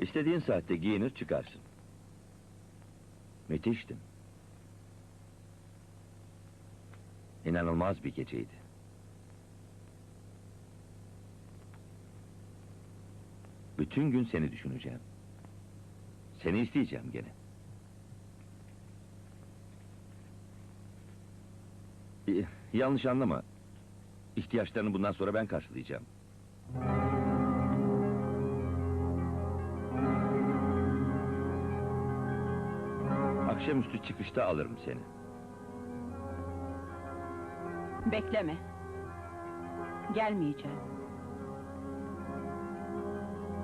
İstediğin saatte giyinir çıkarsın. Müthiştin. İnanılmaz bir geceydi. Bütün gün seni düşüneceğim. Seni isteyeceğim gene. Y- Yanlış anlama. İhtiyaçlarını bundan sonra ben karşılayacağım. Akşamüstü çıkışta alırım seni. Bekleme. Gelmeyeceğim.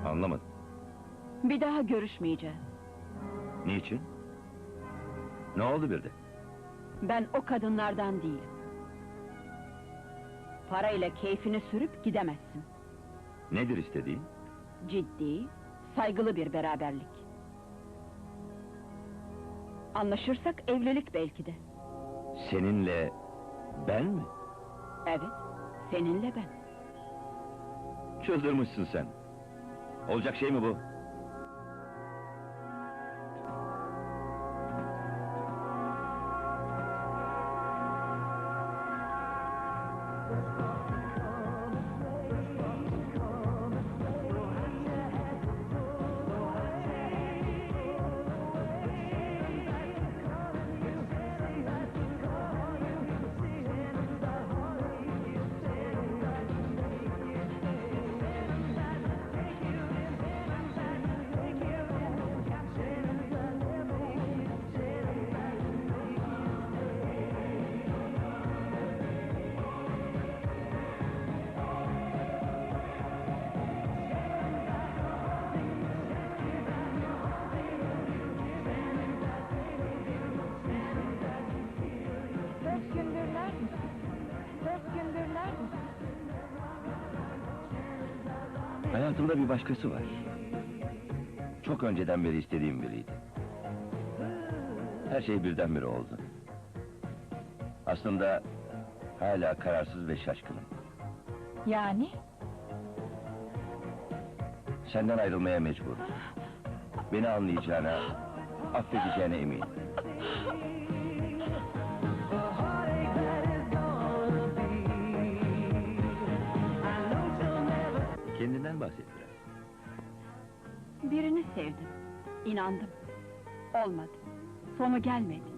Anlamadım. Bir daha görüşmeyeceğiz. Niçin? Ne oldu bir de? Ben o kadınlardan değilim. Parayla keyfini sürüp gidemezsin. Nedir istediğin? Ciddi, saygılı bir beraberlik. Anlaşırsak evlilik belki de. Seninle ben mi? Evet, seninle ben. Çıldırmışsın sen. Olacak şey mi bu? Hayatımda bir başkası var. Çok önceden beri istediğim biriydi. Her şey birdenbire oldu. Aslında hala kararsız ve şaşkınım. Yani? Senden ayrılmaya mecburum. Beni anlayacağına, affedeceğine eminim. Biraz. Birini sevdim. İnandım. Olmadı. Sonu gelmedi.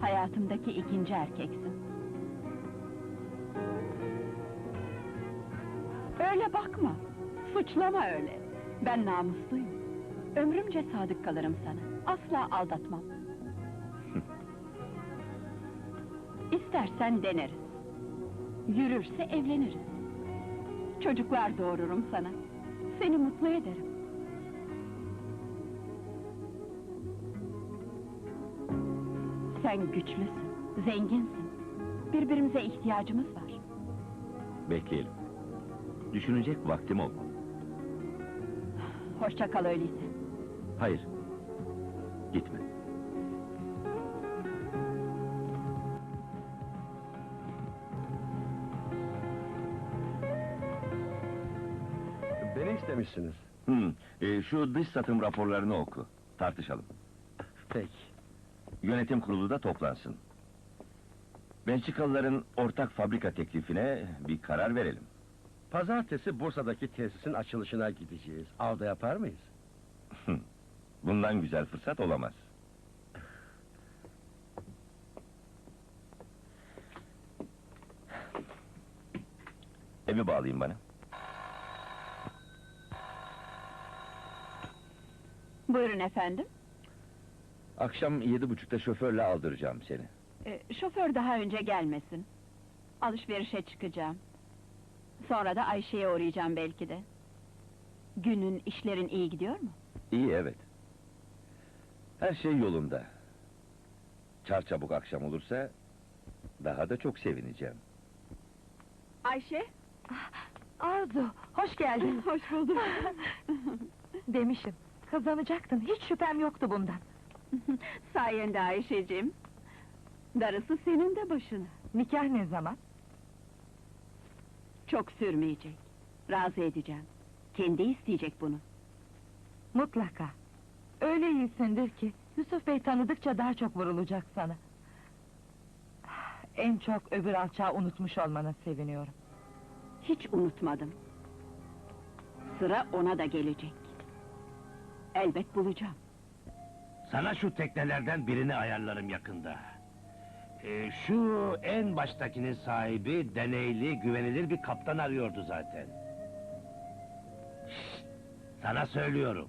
Hayatımdaki ikinci erkeksin. Öyle bakma. Suçlama öyle. Ben namusluyum. Ömrümce sadık kalırım sana. Asla aldatmam. İstersen deneriz. Yürürse evleniriz. Çocuklar doğururum sana. Seni mutlu ederim. Sen güçlüsün, zenginsin. Birbirimize ihtiyacımız var. Bekleyelim. Düşünecek vaktim olmalı. Hoşça kal öyleyse. Hayır. Gitme. Beni istemişsiniz. Hmm, e, şu dış satım raporlarını oku. Tartışalım. Peki. Yönetim kurulu da toplansın. Belçikalıların ortak fabrika teklifine bir karar verelim. Pazartesi Bursa'daki tesisin açılışına gideceğiz. Avda yapar mıyız? Bundan güzel fırsat olamaz. Evi bağlayayım bana. Buyurun efendim. Akşam yedi buçukta şoförle aldıracağım seni. Ee, şoför daha önce gelmesin. Alışverişe çıkacağım. Sonra da Ayşe'ye uğrayacağım belki de. Günün, işlerin iyi gidiyor mu? İyi evet. Her şey yolunda. Çarçabuk akşam olursa daha da çok sevineceğim. Ayşe? Arzu, hoş geldin. Hoş bulduk. Demişim, kazanacaktın. Hiç şüphem yoktu bundan. Sayende Ayşe'cim. Darısı senin de başına. Nikah ne zaman? Çok sürmeyecek. Razı edeceğim. Kendi isteyecek bunu. Mutlaka. Öyle iyisindir ki Yusuf Bey tanıdıkça daha çok vurulacak sana. En çok öbür alçağı unutmuş olmana seviniyorum. Hiç unutmadım. Sıra ona da gelecek. Elbet bulacağım. Sana şu teknelerden birini ayarlarım yakında. Ee, şu en baştakinin sahibi deneyli, güvenilir bir kaptan arıyordu zaten. Şşt! sana söylüyorum.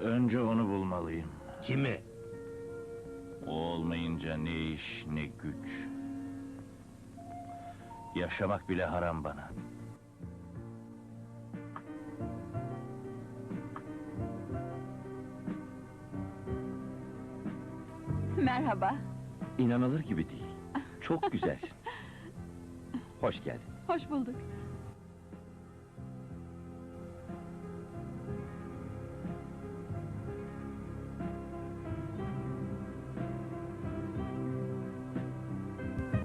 Önce onu bulmalıyım. Kimi? O olmayınca ne iş ne güç. Yaşamak bile haram bana. Merhaba. İnanılır gibi değil. Çok güzelsin. Hoş geldin. Hoş bulduk.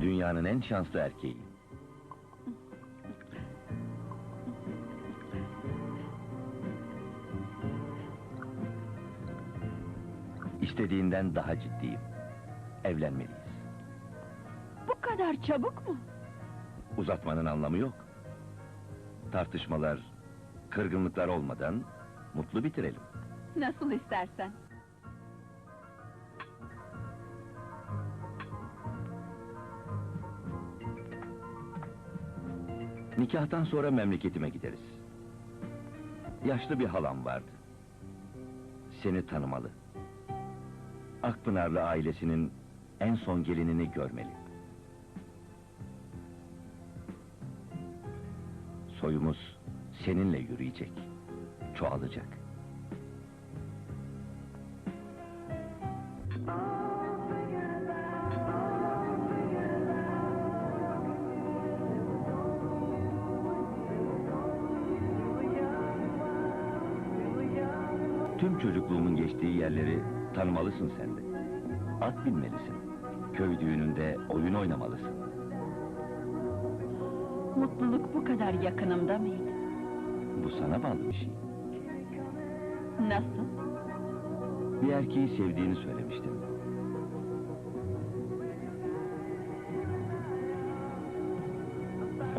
Dünyanın en şanslı erkeği. İstediğinden daha ciddiyim. Evlenmeliyiz. Bu kadar çabuk mu? Uzatmanın anlamı yok. Tartışmalar, kırgınlıklar olmadan mutlu bitirelim. Nasıl istersen. Nikahtan sonra memleketime gideriz. Yaşlı bir halam vardı. Seni tanımalı. Akpınarlı ailesinin en son gelinini görmeli. Soyumuz seninle yürüyecek, çoğalacak. Tüm çocukluğumun geçtiği yerleri tanımalısın sen de. At binmelisin. Köy düğününde oyun oynamalısın. Mutluluk bu kadar yakınımda mıydı? Bu sana bağlı bir şey. Nasıl? Bir erkeği sevdiğini söylemiştin.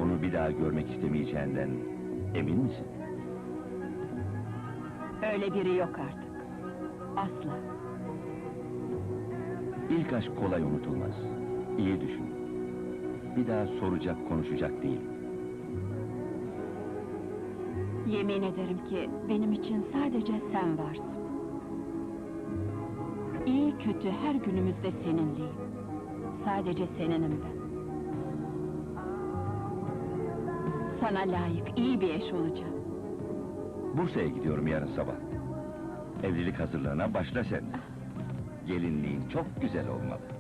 Onu bir daha görmek istemeyeceğinden emin misin? Öyle biri yok artık. Asla. İlk aşk kolay unutulmaz. İyi düşün. Bir daha soracak, konuşacak değil. Yemin ederim ki benim için sadece sen varsın. İyi kötü her günümüzde seninleyim. Sadece seninim ben. Sana layık iyi bir eş olacağım. Bursa'ya gidiyorum yarın sabah. Evlilik hazırlığına başla sen. Gelinliğin çok güzel olmalı.